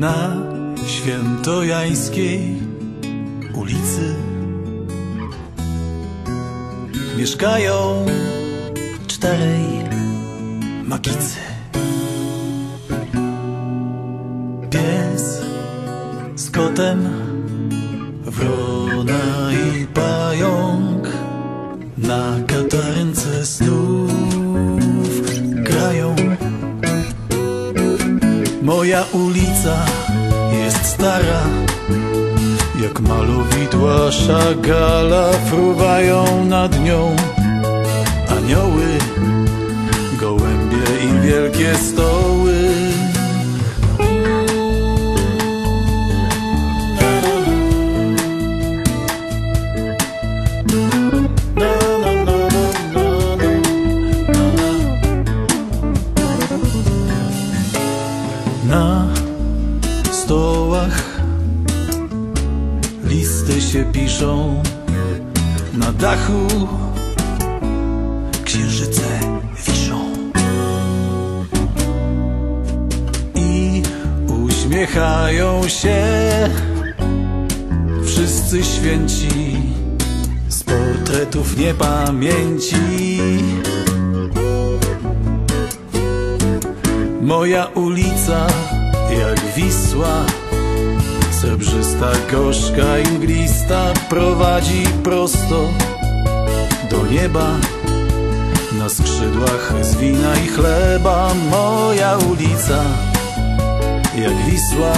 Na świętojańskiej ulicy. Mieszkają czterej magicy. Pies z kotem Moja ulica jest stara Jak malowidła szagala Fruwają nad nią. Anioły Gołębie i wielkie stoły stołach listy się piszą. Na dachu księżyce wiszą. I uśmiechają się Wszyscy święci Z portretów niepamięci. Moja ulica jak Wisła. Srebrzysta, gorzka i mglista Prowadzi prosto do nieba. Na skrzydłach z wina i chleba Moja ulica. Jak Wisła.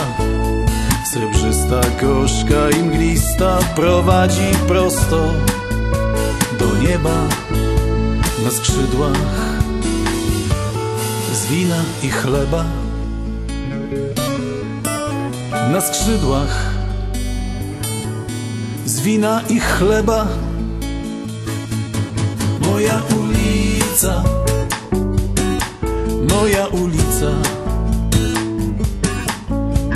Srebrzysta, gorzka i mglista Prowadzi prosto do nieba. Na skrzydłach z wina i chleba na skrzydłach z wina i chleba. Moja ulica moja ulica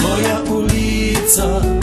moja ulica